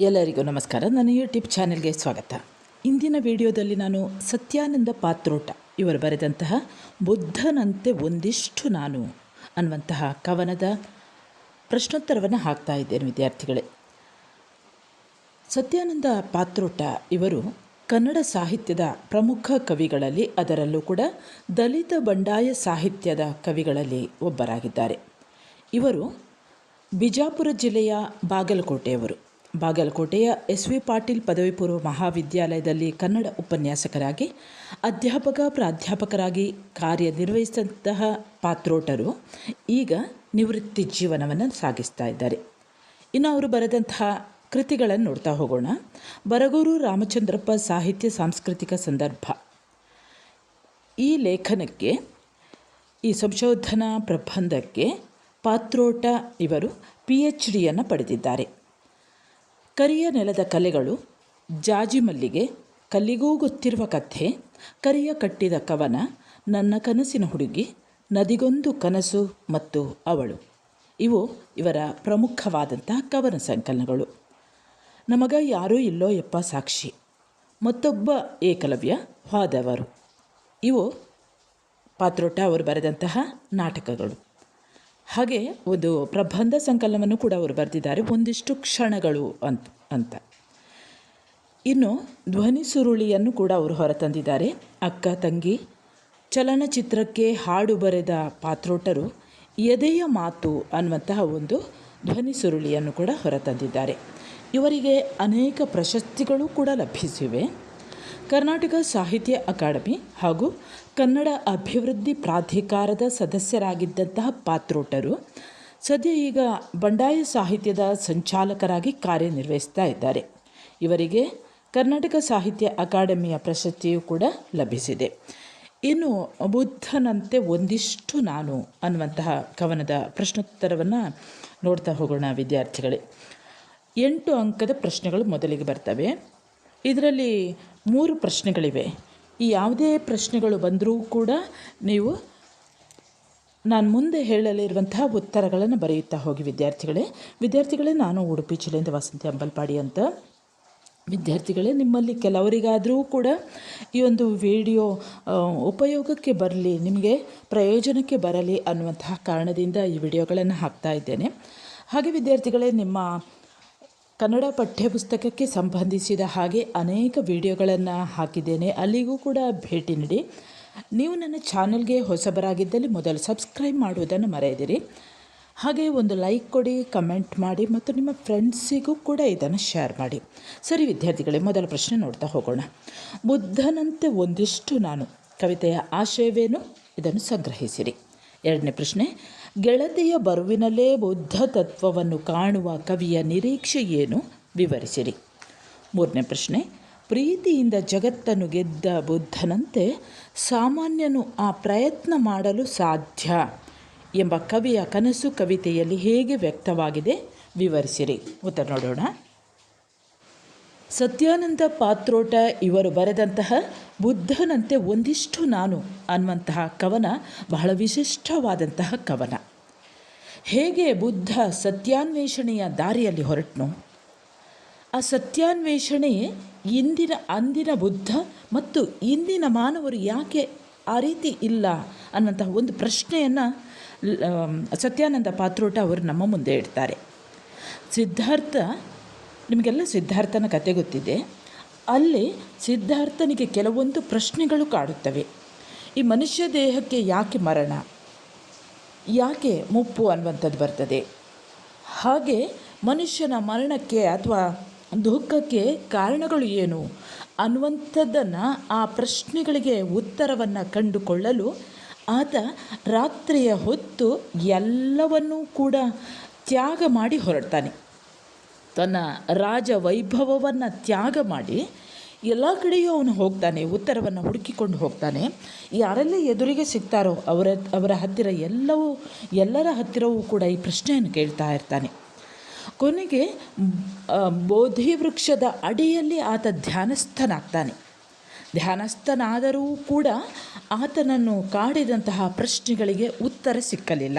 ಎಲ್ಲರಿಗೂ ನಮಸ್ಕಾರ. ನನ್ನ ಯೂಟ್ಯೂಬ್ ಚಾನೆಲ್ಗೆ ಸ್ವಾಗತ. ಇಂದಿನ ವಿಡಿಯೋದಲ್ಲಿ ನಾನು ಸತ್ಯಾನಂದ ಪಾತ್ರೋಟ. ಇವರು ಬರೆದಂತಹ ಬುದ್ಧನಂತೆ ಒಂದಿಷ್ಟು ನಾನು ಅನ್ನುವಂತಹ ಕವನದ ಪ್ರಶ್ನೋತ್ತರವನ್ನು ಹಾಕ್ತಾ ಇದ್ದೇನೆ ವಿದ್ಯಾರ್ಥಿಗಳೇ. ಸತ್ಯಾನಂದ ಪಾತ್ರೋಟ ಇವರು ಕನ್ನಡ ಸಾಹಿತ್ಯದ ಪ್ರಮುಖ ಕವಿಗಳಲ್ಲಿ, ಅದರಲ್ಲೂ ಕೂಡ ದಲಿತ ಬಂಡಾಯ ಸಾಹಿತ್ಯದ ಕವಿಗಳಲ್ಲಿ ಒಬ್ಬರಾಗಿದ್ದಾರೆ. ಇವರು ಬಿಜಾಪುರ ಜಿಲ್ಲೆಯ ಬಾಗಲಕೋಟೆಯವರು. ಬಾಗಲಕೋಟೆಯ ಎಸ್ ವಿ ಪಾಟೀಲ್ ಪದವಿ ಪೂರ್ವ ಮಹಾವಿದ್ಯಾಲಯದಲ್ಲಿ ಕನ್ನಡ ಉಪನ್ಯಾಸಕರಾಗಿ, ಅಧ್ಯಾಪಕ ಪ್ರಾಧ್ಯಾಪಕರಾಗಿ ಕಾರ್ಯನಿರ್ವಹಿಸಿದಂತಹ ಪಾತ್ರೋಟರು ಈಗ ನಿವೃತ್ತಿ ಜೀವನವನ್ನು ಸಾಗಿಸ್ತಾ ಇದ್ದಾರೆ. ಇನ್ನು ಅವರು ಬರೆದಂತಹ ಕೃತಿಗಳನ್ನು ನೋಡ್ತಾ ಹೋಗೋಣ. ಬರಗೂರು ರಾಮಚಂದ್ರಪ್ಪ ಸಾಹಿತ್ಯ ಸಾಂಸ್ಕೃತಿಕ ಸಂದರ್ಭ. ಈ ಲೇಖನಕ್ಕೆ, ಈ ಸಂಶೋಧನಾ ಪ್ರಬಂಧಕ್ಕೆ ಪಾತ್ರೋಟ ಇವರು ಪಿ ಎಚ್ ಡಿಯನ್ನು ಪಡೆದಿದ್ದಾರೆ. ಕರಿಯ ನೆಲದ ಕಲೆಗಳು ಜಾಜಿ ಮಲ್ಲಿಗೆ ಕಲ್ಲಿಗೂ ಗೊತ್ತಿರುವ ಕಥೆ, ಕರಿಯ ಕಟ್ಟಿದ ಕವನ, ನನ್ನ ಕನಸಿನ ಹುಡುಗಿ, ನದಿಗೊಂದು ಕನಸು ಮತ್ತು ಅವಳು. ಇವು ಇವರ ಪ್ರಮುಖವಾದಂಥ ಕವನ ಸಂಕಲನಗಳು. ನಮಗ ಯಾರೂ ಇಲ್ಲೋ ಯಪ್ಪ ಸಾಕ್ಷಿ. ಮತ್ತೊಬ್ಬ ಏಕಲವ್ಯ ಹೋದವರು ಇವು ಪಾತ್ರೋಟ ಅವರು ಬರೆದಂತಹ ನಾಟಕಗಳು. ಹಾಗೆ ಒಂದು ಪ್ರಬಂಧ ಸಂಕಲನವನ್ನು ಕೂಡ ಅವರು ಬರೆದಿದ್ದಾರೆ. ಒಂದಿಷ್ಟು ಕ್ಷಣಗಳು ಅಂತ ಅಂತ. ಇನ್ನು ಧ್ವನಿ ಸುರುಳಿಯನ್ನು ಕೂಡ ಅವರು ಹೊರತಂದಿದ್ದಾರೆ. ಅಕ್ಕ, ತಂಗಿ, ಚಲನಚಿತ್ರಕ್ಕೆ ಹಾಡು ಬರೆದ ಪಾತ್ರೋಟರು ಎದೆಯ ಮಾತು ಅನ್ನುವಂತಹ ಒಂದು ಧ್ವನಿ ಸುರುಳಿಯನ್ನು ಕೂಡ ಹೊರತಂದಿದ್ದಾರೆ. ಇವರಿಗೆ ಅನೇಕ ಪ್ರಶಸ್ತಿಗಳು ಕೂಡ ಲಭಿಸಿವೆ. ಕರ್ನಾಟಕ ಸಾಹಿತ್ಯ ಅಕಾಡೆಮಿ ಹಾಗೂ ಕನ್ನಡ ಅಭಿವೃದ್ಧಿ ಪ್ರಾಧಿಕಾರದ ಸದಸ್ಯರಾಗಿದ್ದಂತಹ ಪಾತ್ರೋಟರು ಸದ್ಯ ಈಗ ಬಂಡಾಯ ಸಾಹಿತ್ಯದ ಸಂಚಾಲಕರಾಗಿ ಕಾರ್ಯನಿರ್ವಹಿಸ್ತಾ ಇದ್ದಾರೆ. ಇವರಿಗೆ ಕರ್ನಾಟಕ ಸಾಹಿತ್ಯ ಅಕಾಡೆಮಿಯ ಪ್ರಶಸ್ತಿಯೂ ಕೂಡ ಲಭಿಸಿದೆ. ಇನ್ನು ಬುದ್ಧನಂತೆ ಒಂದಿಷ್ಟು ನಾನು ಅನ್ನುವಂತಹ ಕವನದ ಪ್ರಶ್ನೋತ್ತರವನ್ನು ನೋಡ್ತಾ ಹೋಗೋಣ ವಿದ್ಯಾರ್ಥಿಗಳೇ. ಎಂಟು ಅಂಕದ ಪ್ರಶ್ನೆಗಳು ಮೊದಲಿಗೆ ಬರ್ತವೆ. ಇದರಲ್ಲಿ ಮೂರು ಪ್ರಶ್ನೆಗಳಿವೆ. ಈ ಯಾವುದೇ ಪ್ರಶ್ನೆಗಳು ಬಂದರೂ ಕೂಡ ನೀವು ನಾನು ಮುಂದೆ ಹೇಳಲಿರುವಂತಹ ಉತ್ತರಗಳನ್ನು ಬರೆಯುತ್ತಾ ಹೋಗಿ ವಿದ್ಯಾರ್ಥಿಗಳೇ. ವಿದ್ಯಾರ್ಥಿಗಳೇ, ನಾನು ಉಡುಪಿ ಜಿಲ್ಲೆಯಿಂದ ವಸಂತಿ ಅಂಬಲ್ಪಾಡಿ ಅಂತ. ವಿದ್ಯಾರ್ಥಿಗಳೇ, ನಿಮ್ಮಲ್ಲಿ ಕೆಲವರಿಗಾದರೂ ಕೂಡ ಈ ಒಂದು ವಿಡಿಯೋ ಉಪಯೋಗಕ್ಕೆ ಬರಲಿ, ನಿಮಗೆ ಪ್ರಯೋಜನಕ್ಕೆ ಬರಲಿ ಅನ್ನುವಂತಹ ಕಾರಣದಿಂದ ಈ ವಿಡಿಯೋಗಳನ್ನು ಹಾಕ್ತಾ ಇದ್ದೇನೆ. ಹಾಗೆ ವಿದ್ಯಾರ್ಥಿಗಳೇ, ನಿಮ್ಮ ಕನ್ನಡ ಪಠ್ಯಪುಸ್ತಕಕ್ಕೆ ಸಂಬಂಧಿಸಿದ ಹಾಗೆ ಅನೇಕ ವಿಡಿಯೋಗಳನ್ನು ಹಾಕಿದ್ದೇನೆ. ಅಲ್ಲಿಗೂ ಕೂಡ ಭೇಟಿ ನೀಡಿ. ನೀವು ನನ್ನ ಚಾನಲ್ಗೆ ಹೊಸಬರಾಗಿದ್ದಲ್ಲಿ ಮೊದಲು ಸಬ್ಸ್ಕ್ರೈಬ್ ಮಾಡುವುದನ್ನು ಮರೆಯದಿರಿ. ಹಾಗೆ ಒಂದು ಲೈಕ್ ಕೊಡಿ, ಕಮೆಂಟ್ ಮಾಡಿ ಮತ್ತು ನಿಮ್ಮ ಫ್ರೆಂಡ್ಸಿಗೂ ಕೂಡ ಇದನ್ನು ಶೇರ್ ಮಾಡಿ. ಸರಿ ವಿದ್ಯಾರ್ಥಿಗಳೇ, ಮೊದಲ ಪ್ರಶ್ನೆ ನೋಡ್ತಾ ಹೋಗೋಣ. ಬುದ್ಧನಂತೆ ಒಂದಿಷ್ಟು ನಾನು ಕವಿತೆಯ ಆಶಯವೇನು? ಇದನ್ನು ಸಂಗ್ರಹಿಸಿರಿ. ಎರಡನೇ ಪ್ರಶ್ನೆ ಗೆಳತಿಯ ಬರುವಿನಲ್ಲೇ ಬುದ್ಧ ತತ್ವವನ್ನು ಕಾಣುವ ಕವಿಯ ನಿರೀಕ್ಷೆ ಏನು? ವಿವರಿಸಿರಿ. ಮೂರನೇ ಪ್ರಶ್ನೆ. ಪ್ರೀತಿಯಿಂದ ಜಗತ್ತನ್ನು ಗೆದ್ದ ಬುದ್ಧನಂತೆ ಸಾಮಾನ್ಯನು ಆ ಪ್ರಯತ್ನ ಮಾಡಲು ಸಾಧ್ಯ ಎಂಬ ಕವಿಯ ಕನಸು ಕವಿತೆಯಲ್ಲಿ ಹೇಗೆ ವ್ಯಕ್ತವಾಗಿದೆ? ವಿವರಿಸಿರಿ. ಉತ್ತರ ನೋಡೋಣ. ಸತ್ಯಾನಂದ ಪಾತ್ರೋಟ ಇವರು ಬರೆದಂತಹ ಬುದ್ಧನಂತೆ ಒಂದಿಷ್ಟು ನಾನು ಅನ್ನುವಂತಹ ಕವನ ಬಹಳ ವಿಶಿಷ್ಟವಾದಂತಹ ಕವನ. ಹೇಗೆ ಬುದ್ಧ ಸತ್ಯಾನ್ವೇಷಣೆಯ ದಾರಿಯಲ್ಲಿ ಹೊರಟನು? ಆ ಸತ್ಯಾನ್ವೇಷಣೆ ಇಂದಿನ ಅಂದಿನ ಬುದ್ಧ ಮತ್ತು ಇಂದಿನ ಮಾನವರು ಯಾಕೆ ಆ ರೀತಿ ಇಲ್ಲ ಅನ್ನೋಂತಹ ಒಂದು ಪ್ರಶ್ನೆಯನ್ನು ಸತ್ಯಾನಂದ ಪಾತ್ರೋಟ ಅವರು ನಮ್ಮ ಮುಂದೆ ಇಡ್ತಾರೆ. ಸಿದ್ಧಾರ್ಥ ನಿಮಗೆಲ್ಲ ಸಿದ್ಧಾರ್ಥನ ಕತೆ ಗೊತ್ತಿದೆ? ಅಲ್ಲಿ ಸಿದ್ಧಾರ್ಥನಿಗೆ ಕೆಲವೊಂದು ಪ್ರಶ್ನೆಗಳು ಕಾಡುತ್ತವೆ. ಈ ಮನುಷ್ಯ ದೇಹಕ್ಕೆ ಯಾಕೆ ಮರಣ? ಯಾಕೆ ಮುಪ್ಪು ಅನ್ನುವಂಥದ್ದು ಬರ್ತದೆ? ಹಾಗೆ ಮನುಷ್ಯನ ಮರಣಕ್ಕೆ ಅಥವಾ ದುಃಖಕ್ಕೆ ಕಾರಣಗಳು ಏನು ಅನ್ನುವಂಥದ್ದನ್ನು ಆ ಪ್ರಶ್ನೆಗಳಿಗೆ ಉತ್ತರವನ್ನು ಕಂಡುಕೊಳ್ಳಲು ಆತ ರಾತ್ರಿಯ ಹೊತ್ತು ಎಲ್ಲವನ್ನೂ ಕೂಡ ತ್ಯಾಗ ಮಾಡಿ ಹೊರಡ್ತಾನೆ. ತನ್ನ ರಾಜ ವೈಭವವನ್ನು ತ್ಯಾಗ ಮಾಡಿ ಎಲ್ಲ ಕಡೆಯೂ ಅವನು ಹೋಗ್ತಾನೆ, ಉತ್ತರವನ್ನು ಹುಡುಕಿಕೊಂಡು ಹೋಗ್ತಾನೆ. ಯಾರೆಲ್ಲ ಎದುರಿಗೆ ಸಿಗ್ತಾರೋ ಅವರ ಅವರ ಹತ್ತಿರ ಎಲ್ಲವೂ, ಎಲ್ಲರ ಹತ್ತಿರವೂ ಕೂಡ ಈ ಪ್ರಶ್ನೆಯನ್ನು ಕೇಳ್ತಾ ಇರ್ತಾನೆ. ಕೊನೆಗೆ ಬೋಧಿ ವೃಕ್ಷದ ಅಡಿಯಲ್ಲಿ ಆತ ಧ್ಯಾನಸ್ಥನಾಗ್ತಾನೆ. ಧ್ಯಾನಸ್ಥನಾದರೂ ಕೂಡ ಆತನನ್ನು ಕಾಡಿದಂತಹ ಪ್ರಶ್ನೆಗಳಿಗೆ ಉತ್ತರ ಸಿಕ್ಕಲಿಲ್ಲ.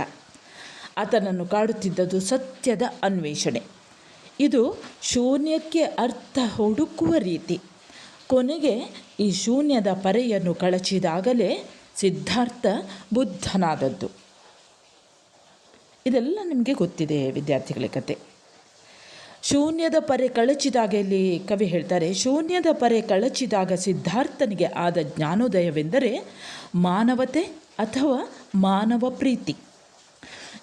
ಆತನನ್ನು ಕಾಡುತ್ತಿದ್ದದ್ದು ಸತ್ಯದ ಅನ್ವೇಷಣೆ. ಇದು ಶೂನ್ಯಕ್ಕೆ ಅರ್ಥ ಹುಡುಕುವ ರೀತಿ. ಕೊನೆಗೆ ಈ ಶೂನ್ಯದ ಪರೆಯನ್ನು ಕಳಚಿದಾಗಲೇ ಸಿದ್ಧಾರ್ಥ ಬುದ್ಧನಾದದ್ದು. ಇದೆಲ್ಲ ನಿಮಗೆ ಗೊತ್ತಿದೆ ವಿದ್ಯಾರ್ಥಿಗಳ ಕತೆ. ಶೂನ್ಯದ ಪರೆ ಕಳಚಿದಾಗ ಇಲ್ಲಿ ಕವಿ ಹೇಳ್ತಾರೆ, ಶೂನ್ಯದ ಪರೆ ಕಳಚಿದಾಗ ಸಿದ್ಧಾರ್ಥನಿಗೆ ಆದ ಜ್ಞಾನೋದಯವೆಂದರೆ ಮಾನವತೆ ಅಥವಾ ಮಾನವ ಪ್ರೀತಿ.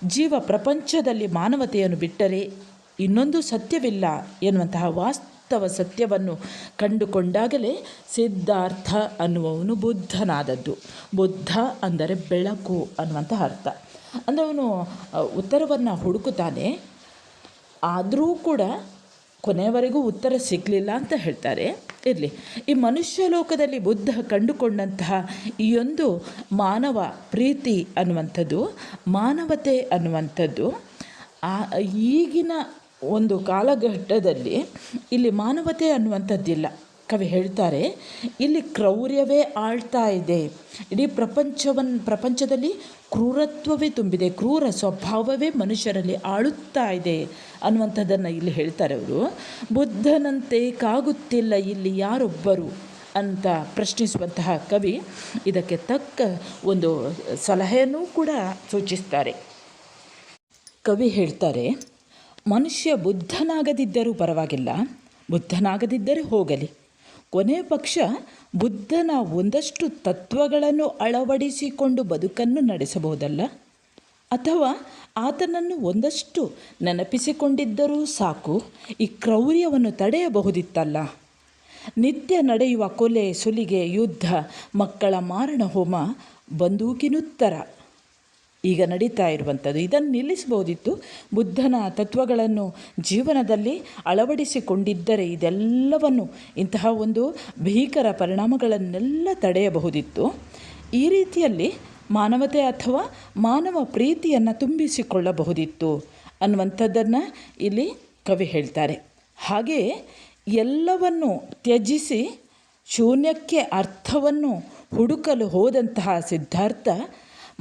ಜೀವ ಪ್ರಪಂಚದಲ್ಲಿ ಮಾನವತೆಯನ್ನು ಬಿಟ್ಟರೆ ಇನ್ನೊಂದು ಸತ್ಯವಿಲ್ಲ ಎನ್ನುವಂತಹ ವಾಸ್ತವ ಸತ್ಯವನ್ನು ಕಂಡುಕೊಂಡಾಗಲೇ ಸಿದ್ಧಾರ್ಥ ಅನ್ನುವವನು ಬುದ್ಧನಾದದ್ದು. ಬುದ್ಧ ಅಂದರೆ ಬೆಳಕು ಅನ್ನುವಂತಹ ಅರ್ಥ. ಅಂದರೆ ಅವನು ಉತ್ತರವನ್ನು ಹುಡುಕುತ್ತಾನೆ. ಆದರೂ ಕೂಡ ಕೊನೆಯವರೆಗೂ ಉತ್ತರ ಸಿಗಲಿಲ್ಲ ಅಂತ ಹೇಳ್ತಾರೆ. ಇರಲಿ. ಈ ಮನುಷ್ಯ ಲೋಕದಲ್ಲಿ ಬುದ್ಧ ಕಂಡುಕೊಂಡಂತಹ ಈ ಒಂದು ಮಾನವ ಪ್ರೀತಿ ಅನ್ನುವಂಥದ್ದು, ಮಾನವತೆ ಅನ್ನುವಂಥದ್ದು, ಆ, ಈಗಿನ ಒಂದು ಕಾಲಘಟ್ಟದಲ್ಲಿ ಇಲ್ಲಿ ಮಾನವತೆ ಅನ್ನುವಂಥದ್ದಿಲ್ಲ. ಕವಿ ಹೇಳ್ತಾರೆ, ಇಲ್ಲಿ ಕ್ರೌರ್ಯವೇ ಆಳ್ತಾ ಇದೆ. ಇಡೀ ಪ್ರಪಂಚವನ್ನು ಪ್ರಪಂಚದಲ್ಲಿ ಕ್ರೂರತ್ವವೇ ತುಂಬಿದೆ, ಕ್ರೂರ ಸ್ವಭಾವವೇ ಮನುಷ್ಯರಲ್ಲಿ ಆಳುತ್ತಾ ಇದೆ ಅನ್ನುವಂಥದ್ದನ್ನು ಇಲ್ಲಿ ಹೇಳ್ತಾರೆ ಅವರು. ಬುದ್ಧನಂತೆ ಕಾಗುತ್ತಿಲ್ಲ ಇಲ್ಲಿ ಯಾರೊಬ್ಬರು ಅಂತ ಪ್ರಶ್ನಿಸುವಂತಹ ಕವಿ ಇದಕ್ಕೆ ತಕ್ಕ ಒಂದು ಸಲಹೆಯನ್ನು ಕೂಡ ಸೂಚಿಸ್ತಾರೆ. ಕವಿ ಹೇಳ್ತಾರೆ ಮನುಷ್ಯ ಬುದ್ಧನಾಗದಿದ್ದರೂ ಪರವಾಗಿಲ್ಲ. ಬುದ್ಧನಾಗದಿದ್ದರೆ ಹೋಗಲಿ. ಕೊನೆಯ ಪಕ್ಷ ಬುದ್ಧನ ಒಂದಷ್ಟು ತತ್ವಗಳನ್ನು ಅಳವಡಿಸಿಕೊಂಡು ಬದುಕನ್ನು ನಡೆಸಬಹುದಲ್ಲ? ಅಥವಾ ಆತನನ್ನು ಒಂದಷ್ಟು ನೆನಪಿಸಿಕೊಂಡಿದ್ದರೂ ಸಾಕು, ಈ ಕ್ರೌರ್ಯವನ್ನು ತಡೆಯಬಹುದಿತ್ತಲ್ಲ? ನಿತ್ಯ ನಡೆಯುವ ಕೊಲೆ, ಸುಲಿಗೆ, ಯುದ್ಧ, ಮಕ್ಕಳ ಮಾರಣ ಹೋಮ ಬಂದೂಕಿನುತ್ತರ ಈಗ ನಡೀತಾ ಇರುವಂಥದ್ದು. ಇದನ್ನು ನಿಲ್ಲಿಸಬಹುದಿತ್ತು. ಬುದ್ಧನ ತತ್ವಗಳನ್ನು ಜೀವನದಲ್ಲಿ ಅಳವಡಿಸಿಕೊಂಡಿದ್ದರೆ ಇದೆಲ್ಲವನ್ನು ಇಂತಹ ಒಂದು ಭೀಕರ ಪರಿಣಾಮಗಳನ್ನೆಲ್ಲ ತಡೆಯಬಹುದಿತ್ತು. ಈ ರೀತಿಯಲ್ಲಿ ಮಾನವತೆ ಅಥವಾ ಮಾನವ ಪ್ರೀತಿಯನ್ನು ತುಂಬಿಸಿಕೊಳ್ಳಬಹುದಿತ್ತು ಅನ್ನುವಂಥದ್ದನ್ನು ಇಲ್ಲಿ ಕವಿ ಹೇಳ್ತಾರೆ. ಹಾಗೆಯೇ ಎಲ್ಲವನ್ನು ತ್ಯಜಿಸಿ ಶೂನ್ಯಕ್ಕೆ ಅರ್ಥವನ್ನು ಹುಡುಕಲು ಹೋದಂತಹ ಸಿದ್ಧಾರ್ಥ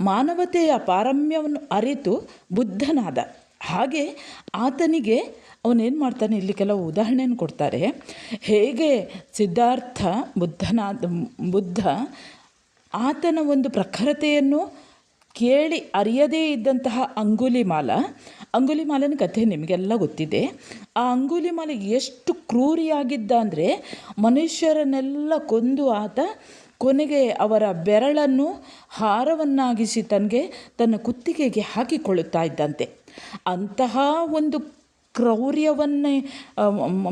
ಮಾನವತೆಯ ಪಾರಮ್ಯವನ್ನು ಅರಿತು ಬುದ್ಧನಾದ. ಹಾಗೆ ಆತನಿಗೆ ಅವನೇನು ಮಾಡ್ತಾನೆ? ಇಲ್ಲಿ ಕೆಲವು ಉದಾಹರಣೆಯನ್ನು ಕೊಡ್ತಾರೆ. ಹೇಗೆ ಸಿದ್ಧಾರ್ಥ ಬುದ್ಧನಾದ, ಬುದ್ಧ ಆತನ ಒಂದು ಪ್ರಖರತೆಯನ್ನು ಕೇಳಿ ಅರಿಯದೇ ಇದ್ದಂತಹ ಅಂಗುಲಿಮಾಲ, ಅಂಗುಲಿಮಾಲನ ಕಥೆ ನಿಮಗೆಲ್ಲ ಗೊತ್ತಿದೆ. ಆ ಅಂಗುಲಿಮಾಲ ಎಷ್ಟು ಕ್ರೂರಿಯಾಗಿದ್ದ ಅಂದರೆ ಮನುಷ್ಯರನ್ನೆಲ್ಲ ಕೊಂದು ಆತ ಕೊನೆಗೆ ಅವರ ಬೆರಳನ್ನು ಹಾರವನ್ನಾಗಿಸಿ ತನಗೆ ತನ್ನ ಕುತ್ತಿಗೆಗೆ ಹಾಕಿಕೊಳ್ಳುತ್ತಾ ಇದ್ದಂತೆ. ಅಂತಹ ಒಂದು ಕ್ರೌರ್ಯವನ್ನೇ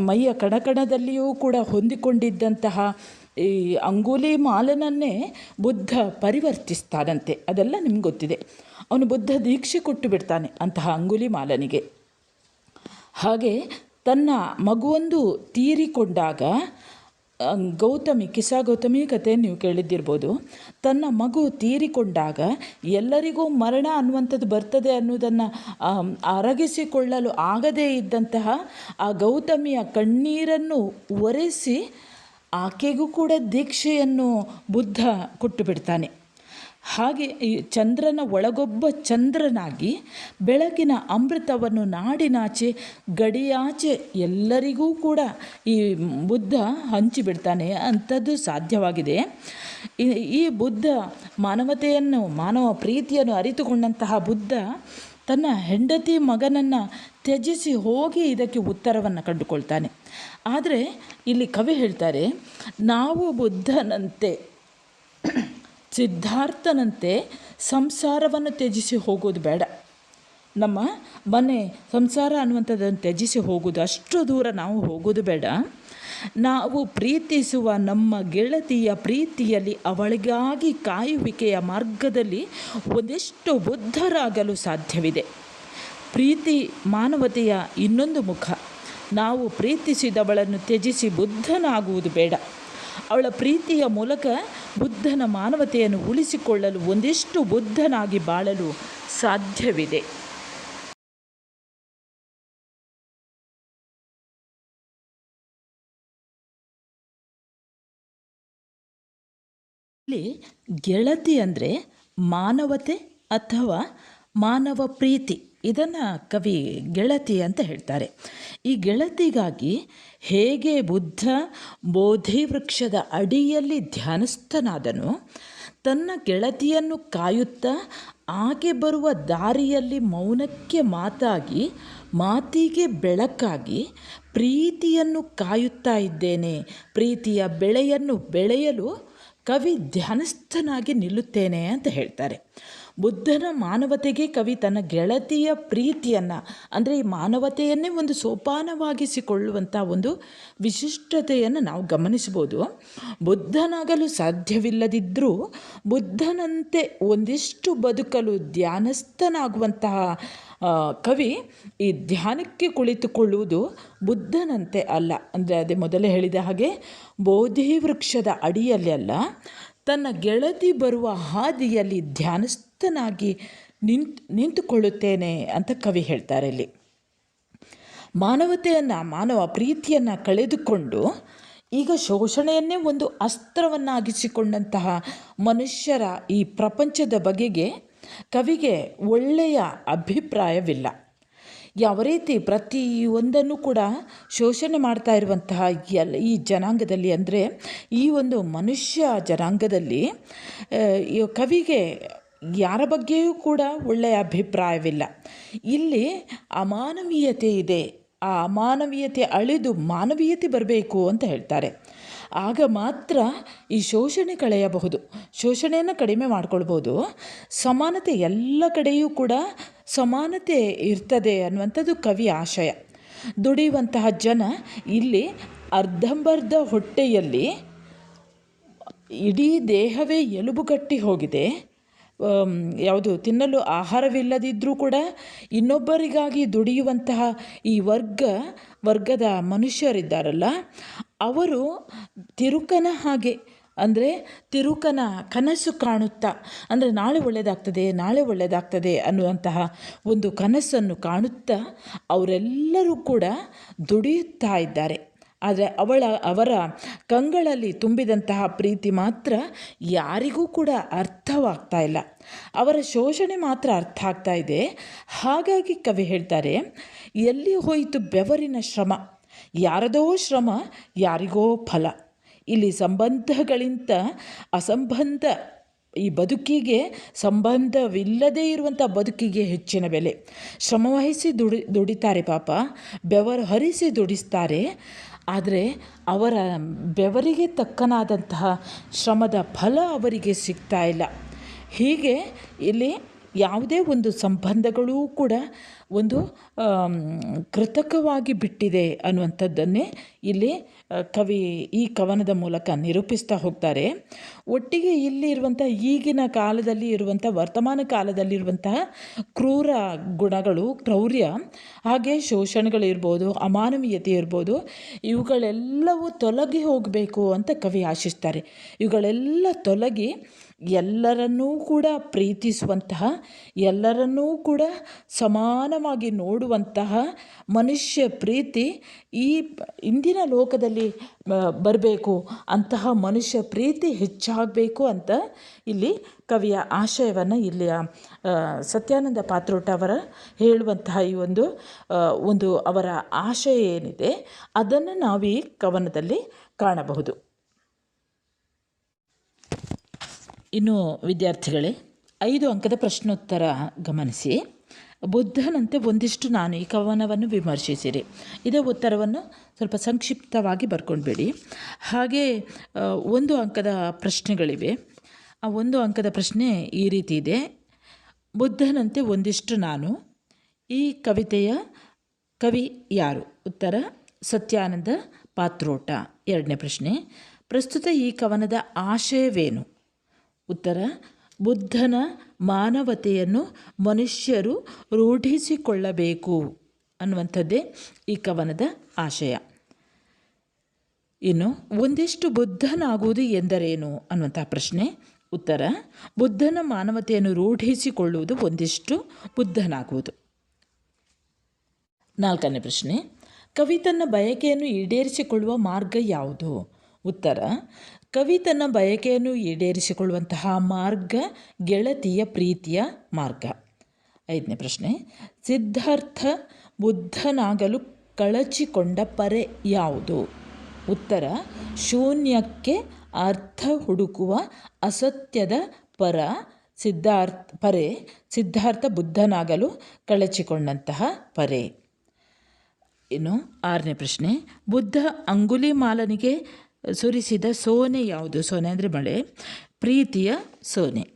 ಮೈಯ ಕಣಕಣದಲ್ಲಿಯೂ ಕೂಡ ಹೊಂದಿಕೊಂಡಿದ್ದಂತಹ ಈ ಅಂಗುಲಿ ಮಾಲನನ್ನೇ ಬುದ್ಧ ಪರಿವರ್ತಿಸ್ತಾನಂತೆ. ಅದೆಲ್ಲ ನಿಮ್ಗೆ ಗೊತ್ತಿದೆ. ಅವನು ಬುದ್ಧ ದೀಕ್ಷೆ ಕೊಟ್ಟು ಬಿಡ್ತಾನೆ ಅಂತಹ ಅಂಗುಲಿ ಮಾಲನಿಗೆ. ಹಾಗೆ ತನ್ನ ಮಗುವೊಂದು ತೀರಿಕೊಂಡಾಗ ಗೌತಮಿ, ಕಿಸಾ ಗೌತಮಿ ಕತೆ ನೀವು ಕೇಳಿದ್ದಿರ್ಬೋದು. ತನ್ನ ಮಗು ತೀರಿಕೊಂಡಾಗ ಎಲ್ಲರಿಗೂ ಮರಣ ಅನ್ನುವಂಥದ್ದು ಬರ್ತದೆ ಅನ್ನೋದನ್ನು ಅರಗಿಸಿಕೊಳ್ಳಲು ಆಗದೇ ಇದ್ದಂತಹ ಆ ಗೌತಮಿಯ ಕಣ್ಣೀರನ್ನು ಒರೆಸಿ ಆಕೆಗೂ ಕೂಡ ದೀಕ್ಷೆಯನ್ನು ಬುದ್ಧ ಕೊಟ್ಟು ಬಿಡ್ತಾನೆ. ಹಾಗೆ ಈ ಚಂದ್ರನ ಒಳಗೊಬ್ಬ ಚಂದ್ರನಾಗಿ ಬೆಳಕಿನ ಅಮೃತವನ್ನು ನಾಡಿನಾಚೆ, ಗಡಿಯಾಚೆ ಎಲ್ಲರಿಗೂ ಕೂಡ ಈ ಬುದ್ಧ ಹಂಚಿಬಿಡ್ತಾನೆ ಅಂಥದ್ದು ಸಾಧ್ಯವಾಗಿದೆ. ಈ ಬುದ್ಧ ಮಾನವತೆಯನ್ನು, ಮಾನವ ಪ್ರೀತಿಯನ್ನು ಅರಿತುಕೊಂಡಂತಹ ಬುದ್ಧ ತನ್ನ ಹೆಂಡತಿ ಮಗನನ್ನು ತ್ಯಜಿಸಿ ಹೋಗಿ ಇದಕ್ಕೆ ಉತ್ತರವನ್ನು ಕಂಡುಕೊಳ್ತಾನೆ. ಆದರೆ ಇಲ್ಲಿ ಕವಿ ಹೇಳ್ತಾರೆ, ನಾವು ಬುದ್ಧನಂತೆ ಸಿದ್ಧಾರ್ಥನಂತೆ ಸಂಸಾರವನ್ನು ತ್ಯಜಿಸಿ ಹೋಗೋದು ಬೇಡ. ನಮ್ಮ ಮನೆ ಸಂಸಾರ ಅನ್ನುವಂಥದ್ದನ್ನು ತ್ಯಜಿಸಿ ಹೋಗೋದು ಅಷ್ಟು ದೂರ ನಾವು ಹೋಗೋದು ಬೇಡ. ನಾವು ಪ್ರೀತಿಸುವ ನಮ್ಮ ಗೆಳತಿಯ ಪ್ರೀತಿಯಲ್ಲಿ ಅವಳಿಗಾಗಿ ಕಾಯುವಿಕೆಯ ಮಾರ್ಗದಲ್ಲಿ ಒಂದೆಷ್ಟು ಬುದ್ಧರಾಗಲು ಸಾಧ್ಯವಿದೆ. ಪ್ರೀತಿ ಮಾನವತೆಯ ಇನ್ನೊಂದು ಮುಖ. ನಾವು ಪ್ರೀತಿಸಿದವಳನ್ನು ತ್ಯಜಿಸಿ ಬುದ್ಧನಾಗುವುದು ಬೇಡ. ಅವಳ ಪ್ರೀತಿಯ ಮೂಲಕ ಬುದ್ಧನ ಮಾನವತೆಯನ್ನು ಉಳಿಸಿಕೊಳ್ಳಲು ಒಂದಿಷ್ಟು ಬುದ್ಧನಾಗಿ ಬಾಳಲು ಸಾಧ್ಯವಿದೆ. ಇಲ್ಲಿ ಗೆಳತಿ ಅಂದರೆ ಮಾನವತೆ ಅಥವಾ ಮಾನವ ಪ್ರೀತಿ. ಇದನ್ನು ಕವಿ ಗೆಳತಿ ಅಂತ ಹೇಳ್ತಾರೆ. ಈ ಗೆಳತಿಗಾಗಿ ಹೇಗೆ ಬುದ್ಧ ಬೋಧಿ ವೃಕ್ಷದ ಅಡಿಯಲ್ಲಿ ಧ್ಯಾನಸ್ಥನಾದನು, ತನ್ನ ಗೆಳತಿಯನ್ನು ಕಾಯುತ್ತಾ ಆಕೆ ಬರುವ ದಾರಿಯಲ್ಲಿ ಮೌನಕ್ಕೆ ಮಾತಾಗಿ ಮಾತಿಗೆ ಬೆಳಕಾಗಿ ಪ್ರೀತಿಯನ್ನು ಕಾಯುತ್ತಾ ಇದ್ದೇನೆ, ಪ್ರೀತಿಯ ಬೆಳೆಯನ್ನು ಬೆಳೆಯಲು ಕವಿ ಧ್ಯಾನಸ್ಥನಾಗಿ ನಿಲ್ಲುತ್ತೇನೆ ಅಂತ ಹೇಳ್ತಾರೆ. ಬುದ್ಧನ ಮಾನವತೆಗೆ ಕವಿ ತನ್ನ ಗೆಳತಿಯ ಪ್ರೀತಿಯನ್ನು, ಅಂದರೆ ಈ ಮಾನವತೆಯನ್ನೇ ಒಂದು ಸೋಪಾನವಾಗಿಸಿಕೊಳ್ಳುವಂಥ ಒಂದು ವಿಶಿಷ್ಟತೆಯನ್ನು ನಾವು ಗಮನಿಸ್ಬೋದು ಬುದ್ಧನಾಗಲು ಸಾಧ್ಯವಿಲ್ಲದಿದ್ದರೂ ಬುದ್ಧನಂತೆ ಒಂದಿಷ್ಟು ಬದುಕಲು ಧ್ಯಾನಸ್ಥನಾಗುವಂತಹ ಕವಿ ಈ ಧ್ಯಾನಕ್ಕೆ ಕುಳಿತುಕೊಳ್ಳುವುದು ಬುದ್ಧನಂತೆ ಅಲ್ಲ. ಅಂದರೆ ಅದೇ ಮೊದಲೇ ಹೇಳಿದ ಹಾಗೆ ಬೋಧಿ ವೃಕ್ಷದ ಅಡಿಯಲ್ಲಿ ಅಲ್ಲ, ತನ್ನ ಗೆಳತಿ ಬರುವ ಹಾದಿಯಲ್ಲಿ ಧ್ಯಾನಸ್ಥನಾಗಿ ನಿಂತು, ನಿಂತುಕೊಳ್ಳುತ್ತೇನೆ ಅಂತ ಕವಿ ಹೇಳ್ತಾರೆ ಇಲ್ಲಿ. ಮಾನವತೆಯನ್ನು, ಮಾನವ ಪ್ರೀತಿಯನ್ನು ಕಳೆದುಕೊಂಡು ಈಗ ಶೋಷಣೆಯನ್ನೇ ಒಂದು ಅಸ್ತ್ರವನ್ನಾಗಿಸಿಕೊಂಡಂತಹ ಮನುಷ್ಯರ ಈ ಪ್ರಪಂಚದ ಬಗೆಗೆ ಕವಿಗೆ ಒಳ್ಳೆಯ ಅಭಿಪ್ರಾಯವಿಲ್ಲ. ಯಾವ ರೀತಿ ಪ್ರತಿಯೊಂದನ್ನು ಕೂಡ ಶೋಷಣೆ ಮಾಡ್ತಾ ಇರುವಂತಹ ಎಲ್, ಈ ಜನಾಂಗದಲ್ಲಿ ಅಂದರೆ ಈ ಒಂದು ಮನುಷ್ಯ ಜನಾಂಗದಲ್ಲಿ ಕವಿಗೆ ಯಾರ ಬಗ್ಗೆಯೂ ಕೂಡ ಒಳ್ಳೆಯ ಅಭಿಪ್ರಾಯವಿಲ್ಲ. ಇಲ್ಲಿ ಅಮಾನವೀಯತೆ ಇದೆ. ಆ ಅಮಾನವೀಯತೆ ಅಳಿದು ಮಾನವೀಯತೆ ಬರಬೇಕು ಅಂತ ಹೇಳ್ತಾರೆ. ಆಗ ಮಾತ್ರ ಈ ಶೋಷಣೆ ಕಳೆಯಬಹುದು. ಶೋಷಣೆಯನ್ನು ಕಡಿಮೆ ಮಾಡಿಕೊಳ್ಬೋದು. ಸಮಾನತೆ ಎಲ್ಲ ಕಡೆಯೂ ಕೂಡ ಸಮಾನತೆ ಇರ್ತದೆ ಅನ್ನುವಂಥದ್ದು ಕವಿ ಆಶಯ. ದುಡಿಯುವಂತಹ ಜನ ಇಲ್ಲಿ ಅರ್ಧಂಬರ್ಧ ಹೊಟ್ಟೆಯಲ್ಲಿ ಇಡೀ ದೇಹವೇ ಎಲುಬುಗಟ್ಟಿ ಹೋಗಿದೆ. ಯಾವುದು, ತಿನ್ನಲು ಆಹಾರವಿಲ್ಲದಿದ್ದರೂ ಕೂಡ ಇನ್ನೊಬ್ಬರಿಗಾಗಿ ದುಡಿಯುವಂತಹ ಈ ವರ್ಗ, ವರ್ಗದ ಮನುಷ್ಯರಿದ್ದಾರಲ್ಲ, ಅವರು ತಿರುಕನ ಹಾಗೆ, ಅಂದರೆ ತಿರುಕನ ಕನಸು ಕಾಣುತ್ತಾ, ಅಂದರೆ ನಾಳೆ ಒಳ್ಳೆಯದಾಗ್ತದೆ ನಾಳೆ ಒಳ್ಳೆಯದಾಗ್ತದೆ ಅನ್ನುವಂತಹ ಒಂದು ಕನಸನ್ನು ಕಾಣುತ್ತಾ, ಅವರೆಲ್ಲರೂ ಕೂಡ ದುಡಿಯುತ್ತಾ ಇದ್ದಾರೆ. ಆದರೆ ಅವಳ, ಅವರ ಕಂಗಳಲ್ಲಿ ತುಂಬಿದಂತಹ ಪ್ರೀತಿ ಮಾತ್ರ ಯಾರಿಗೂ ಕೂಡ ಅರ್ಥವಾಗ್ತಾ ಇಲ್ಲ. ಅವರ ಶೋಷಣೆ ಮಾತ್ರ ಅರ್ಥ ಆಗ್ತಾ ಇದೆ. ಹಾಗಾಗಿ ಕವಿ ಹೇಳ್ತಾರೆ, ಎಲ್ಲಿ ಹೋಯಿತು ಬೆವರಿನ ಶ್ರಮ? ಯಾರದೋ ಶ್ರಮ, ಯಾರಿಗೋ ಫಲ. ಇಲ್ಲಿ ಸಂಬಂಧಗಳಿಂತ ಅಸಂಬಂಧ, ಈ ಬದುಕಿಗೆ ಸಂಬಂಧವಿಲ್ಲದೇ ಇರುವಂಥ ಬದುಕಿಗೆ ಹೆಚ್ಚಿನ ಬೆಲೆ. ಶ್ರಮವಹಿಸಿ ದುಡಿ, ದುಡಿತಾರೆ ಪಾಪ, ಬೆವರು ಹರಿಸಿ ದುಡಿಸ್ತಾರೆ. ಆದರೆ ಅವರ ಬೆವರಿಗೆ ತಕ್ಕನಾದಂತಹ ಶ್ರಮದ ಫಲ ಅವರಿಗೆ ಸಿಗ್ತಾ ಇಲ್ಲ. ಹೀಗೆ ಇಲ್ಲಿ ಯಾವುದೇ ಒಂದು ಸಂಬಂಧಗಳೂ ಕೂಡ ಒಂದು ಕೃತಕವಾಗಿ ಬಿಟ್ಟಿದೆ ಅನ್ನುವಂಥದ್ದನ್ನೇ ಇಲ್ಲಿ ಕವಿ ಈ ಕವನದ ಮೂಲಕ ನಿರೂಪಿಸ್ತಾ ಹೋಗ್ತಾರೆ. ಒಟ್ಟಿಗೆ ಇಲ್ಲಿ ಇರುವಂಥ ಈಗಿನ ಕಾಲದಲ್ಲಿ ಇರುವಂಥ ವರ್ತಮಾನ ಕಾಲದಲ್ಲಿರುವಂತಹ ಕ್ರೂರ ಗುಣಗಳು, ಕ್ರೌರ್ಯ, ಹಾಗೆ ಶೋಷಣೆಗಳಿರ್ಬೋದು, ಅಮಾನವೀಯತೆ ಇರ್ಬೋದು, ಇವುಗಳೆಲ್ಲವೂ ತೊಲಗಿ ಹೋಗಬೇಕು ಅಂತ ಕವಿ ಆಶಿಸ್ತಾರೆ. ಇವುಗಳೆಲ್ಲ ತೊಲಗಿ ಎಲ್ಲರನ್ನೂ ಕೂಡ ಪ್ರೀತಿಸುವಂತಹ, ಎಲ್ಲರನ್ನೂ ಕೂಡ ಸಮಾನವಾಗಿ ನೋಡುವಂತಹ ಮನುಷ್ಯ ಪ್ರೀತಿ ಈ ಇಂದಿನ ಲೋಕದಲ್ಲಿ ಬರಬೇಕು. ಅಂತಹ ಮನುಷ್ಯ ಪ್ರೀತಿ ಹೆಚ್ಚಾಗಬೇಕು ಅಂತ ಇಲ್ಲಿ ಕವಿಯ ಆಶಯವನ್ನು ಇಲ್ಲಿ ಸತ್ಯಾನಂದ ಪಾತ್ರೋಟ ಅವರ ಹೇಳುವಂತಹ ಈ ಒಂದು ಒಂದು ಅವರ ಆಶಯ ಏನಿದೆ ಅದನ್ನು ನಾವು ಈ ಕವನದಲ್ಲಿ ಕಾಣಬಹುದು. ಇನ್ನು ವಿದ್ಯಾರ್ಥಿಗಳೇ, ಐದು ಅಂಕದ ಪ್ರಶ್ನೋತ್ತರ ಗಮನಿಸಿ. ಬುದ್ಧನಂತೆ ಒಂದಿಷ್ಟು ನಾನು ಈ ಕವನವನ್ನು ವಿಮರ್ಶಿಸಿರಿ. ಇದೇ ಉತ್ತರವನ್ನು ಸ್ವಲ್ಪ ಸಂಕ್ಷಿಪ್ತವಾಗಿ ಬರ್ಕೊಂಡ್ಬಿಡಿ. ಹಾಗೆ ಒಂದು ಅಂಕದ ಪ್ರಶ್ನೆಗಳಿವೆ. ಆ ಒಂದು ಅಂಕದ ಪ್ರಶ್ನೆ ಈ ರೀತಿ ಇದೆ. ಬುದ್ಧನಂತೆ ಒಂದಿಷ್ಟು ನಾನು. ಈ ಕವಿತೆಯ ಕವಿ ಯಾರು? ಉತ್ತರ, ಸತ್ಯಾನಂದ ಪಾತ್ರೋಟ. ಎರಡನೇ ಪ್ರಶ್ನೆ, ಪ್ರಸ್ತುತ ಈ ಕವನದ ಆಶಯವೇನು? ಉತ್ತರ ಬುದ್ಧನ ಮಾನವತೆಯನ್ನು ಮನುಷ್ಯರು ರೂಢಿಸಿಕೊಳ್ಳಬೇಕು ಅನ್ನುವಂಥದ್ದೇ ಈ ಕವನದ ಆಶಯ. ಇನ್ನು ಒಂದಿಷ್ಟು ಬುದ್ಧನಾಗುವುದು ಎಂದರೇನು ಅನ್ನುವಂಥ ಪ್ರಶ್ನೆ. ಉತ್ತರ, ಬುದ್ಧನ ಮಾನವತೆಯನ್ನು ರೂಢಿಸಿಕೊಳ್ಳುವುದು ಒಂದಿಷ್ಟು ಬುದ್ಧನಾಗುವುದು. ನಾಲ್ಕನೇ ಪ್ರಶ್ನೆ, ಕವಿ ತನ್ನ ಬಯಕೆಯನ್ನು ಈಡೇರಿಸಿಕೊಳ್ಳುವ ಮಾರ್ಗ ಯಾವುದು? ಉತ್ತರ ಕವಿ ತನ್ನ ಬಯಕೆಯನ್ನು ಈಡೇರಿಸಿಕೊಳ್ಳುವಂತಹ ಮಾರ್ಗ ಗೆಳತಿಯ ಪ್ರೀತಿಯ ಮಾರ್ಗ. ಐದನೇ ಪ್ರಶ್ನೆ, ಸಿದ್ಧಾರ್ಥ ಬುದ್ಧನಾಗಲು ಕಳಚಿಕೊಂಡ ಪರೆ ಯಾವುದು? ಉತ್ತರ, ಶೂನ್ಯಕ್ಕೆ ಅರ್ಥ ಹುಡುಕುವ ಅಸತ್ಯದ ಪರ ಸಿದ್ಧಾರ್ಥ, ಪರೆ ಸಿದ್ಧಾರ್ಥ ಬುದ್ಧನಾಗಲು ಕಳಚಿಕೊಂಡಂತಹ ಪರೆ. ಇನ್ನು ಆರನೇ ಪ್ರಶ್ನೆ, ಬುದ್ಧ ಅಂಗುಲಿಮಾಲನಿಗೆ ಸುರಿಸಿದ ಸೋನೆ ಯಾವುದು? ಸೋನೆ ಅಂದರೆ ಮಳೆ, ಪ್ರೀತಿಯ ಸೋನೆ.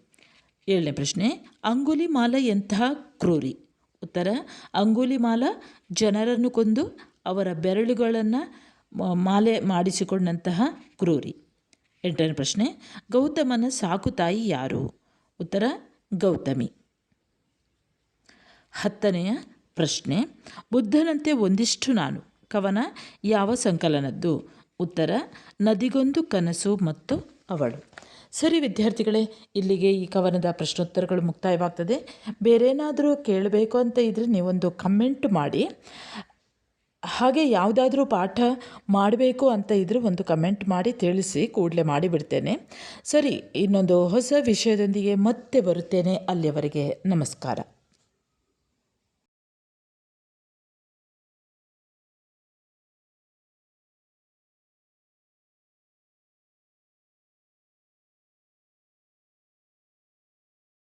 ಏಳನೇ ಪ್ರಶ್ನೆ, ಅಂಗುಲಿ ಅಂಗುಲಿಮಾಲ ಎಂತಹ ಕ್ರೂರಿ? ಉತ್ತರ, ಅಂಗುಲಿ ಅಂಗುಲಿಮಾಲ ಜನರನ್ನು ಕೊಂದು ಅವರ ಬೆರಳುಗಳನ್ನು ಮಾಲೆ ಮಾಡಿಸಿಕೊಂಡಂತಹ ಕ್ರೂರಿ. ಎಂಟನೇ ಪ್ರಶ್ನೆ, ಗೌತಮನ ಸಾಕು ತಾಯಿ ಯಾರು? ಉತ್ತರ, ಗೌತಮಿ. ಹತ್ತನೆಯ ಪ್ರಶ್ನೆ, ಬುದ್ಧನಂತೆ ಒಂದಿಷ್ಟು ನಾನು. ಕವನ ಯಾವ ಸಂಕಲನದ್ದು? ಉತ್ತರ ನದಿಗೊಂದು ಕನಸು ಮತ್ತು ಅವಳು. ಸರಿ ವಿದ್ಯಾರ್ಥಿಗಳೇ, ಇಲ್ಲಿಗೆ ಈ ಕವನದ ಪ್ರಶ್ನೋತ್ತರಗಳು ಮುಕ್ತಾಯವಾಗ್ತದೆ. ಬೇರೇನಾದರೂ ಕೇಳಬೇಕು ಅಂತ ಇದ್ದರೆ ನೀವೊಂದು ಕಮೆಂಟ್ ಮಾಡಿ. ಹಾಗೆ ಯಾವುದಾದ್ರೂ ಪಾಠ ಮಾಡಬೇಕು ಅಂತ ಇದ್ದರೆ ಒಂದು ಕಮೆಂಟ್ ಮಾಡಿ ತಿಳಿಸಿ ಕೂಡಲೇ ಮಾಡಿಬಿಡ್ತೇನೆ. ಸರಿ, ಇನ್ನೊಂದು ಹೊಸ ವಿಷಯದೊಂದಿಗೆ ಮತ್ತೆ ಬರುತ್ತೇನೆ. ಅಲ್ಲಿಯವರೆಗೆ ನಮಸ್ಕಾರ.